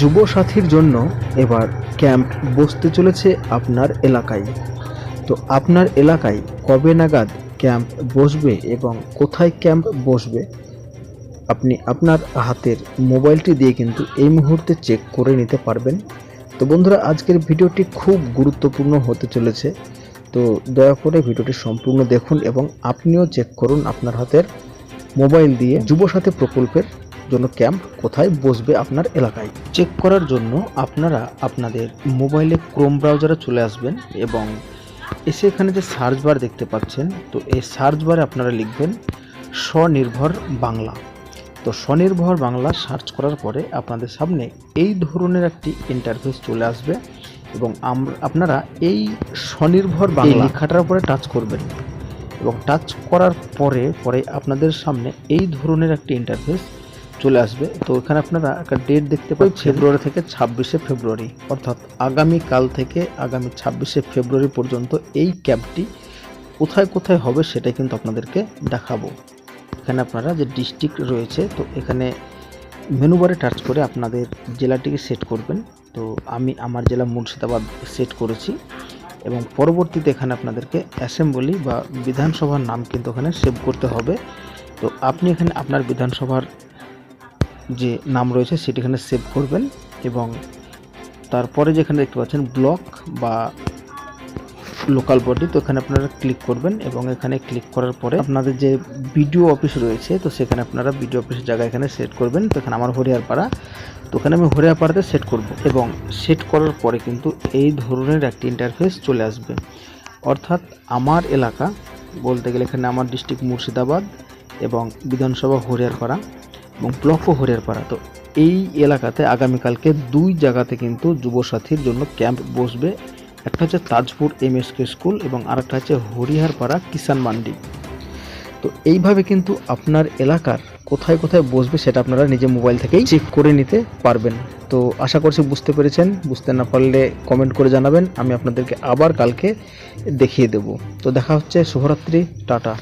যুব সাথীর জন্য এবার ক্যাম্প বসতে চলেছে আপনার এলাকায়। তো আপনার এলাকায় কবে নাগাদ ক্যাম্প বসবে এবং কোথায় ক্যাম্প বসবে? আপনি আপনার হাতের মোবাইলটি দিয়ে কিন্তু এই মুহূর্তে চেক করে নিতে পারবেন। তো বন্ধুরা, আজকের ভিডিওটি খুব গুরুত্বপূর্ণ হতে চলেছে। তো দয়া করে ভিডিওটি সম্পূর্ণ দেখুন এবং আপনিও চেক করুন আপনার হাতের মোবাইল দিয়ে যুবসাথী প্রকল্পের জন্য ক্যাম্প কোথায় বসবে আপনার এলাকায়? চেক করার জন্য আপনারা আপনাদের মোবাইলে ক্রোম ব্রাউজারে চলে আসবেন এবং এসে এখানে যে সার্চ বার দেখতে পাচ্ছেন তো এই সার্চ বারে আপনারা লিখবেন স্বনির্ভর বাংলা। তো স্বনির্ভর বাংলা সার্চ করার পরে আপনাদের সামনে এই ধরনের একটি ইন্টারফেস চলে আসবে এবং আপনারা এই স্বনির্ভর বাংলা লেখাটার উপরে টাচ করবেন। এবং টাচ করার পরে পরে আপনাদের সামনে এই ধরনের একটি ইন্টারফেস চলে আসবে। তো এখানে আপনারা একটা ডেট দেখতে পাচ্ছেন। ফেব্রুয়ারি থেকে ছাব্বিশে ফেব্রুয়ারি। অর্থাৎ আগামী কাল থেকে আগামী ছাব্বিশে ফেব্রুয়ারি পর্যন্ত এই ক্যাবটি কোথায় কোথায় হবে সেটাই কিন্তু আপনাদেরকে দেখাবো। এখানে আপনারা যে ডিস্ট্রিক্ট রয়েছে তো এখানে মেনু বারে টাচ করে আপনাদের জেলাটিকে সেট করবেন। তো আমি আমার জেলা মুর্শিদাবাদ সেট করেছি এবং পরবর্তীতে এখানে আপনাদেরকে অ্যাসেম্বলি বা বিধানসভার নাম কিন্তু এখানে সেভ করতে হবে। তো আপনি এখানে আপনার বিধানসভার যে নাম রয়েছে সেটি এখানে সেভ করবেন এবং তারপরে যেখানে দেখতে পাচ্ছেন ব্লক বা লোকাল বডি তো এখানে আপনারা ক্লিক করবেন এবং এখানে ক্লিক করার পরে আপনাদের যে বিডিও অফিস রয়েছে, তো সেখানে আপনারা বিডিও অফিসের জায়গা এখানে সেট করবেন। তো এখানে আমার হরিয়ারপাড়া, তো ওখানে আমি হরিয়ারপাড়াতে সেট করব এবং সেট করার পরে কিন্তু এই ধরনের একটি ইন্টারফেস চলে আসবে। অর্থাৎ আমার এলাকা বলতে গেলে এখানে আমার ডিস্ট্রিক্ট মুর্শিদাবাদ এবং বিধানসভা হরিয়ারপাড়া। এবং ব্লকও হরিয়ারপাড়া তো এই এলাকাতে আগামীকালকে দুই জায়গাতে কিন্তু যুবসাথীর জন্য ক্যাম্প বসবে। একটা হচ্ছে তাজপুর এমএসকে স্কুল এবং আরেকটা হচ্ছে হরিহারপাড়া কিষান মান্ডি। তো এইভাবে কিন্তু আপনার এলাকার কোথায় কোথায় বসবে সেটা আপনারা নিজে মোবাইল থেকেই চেক করে নিতে পারবেন। তো আশা করছি বুঝতে পেরেছেন। বুঝতে না পারলে কমেন্ট করে জানাবেন। আমি আপনাদেরকে আবার কালকে দেখিয়ে দেব। তো দেখা হচ্ছে, শুভরাত্রি, টাটা।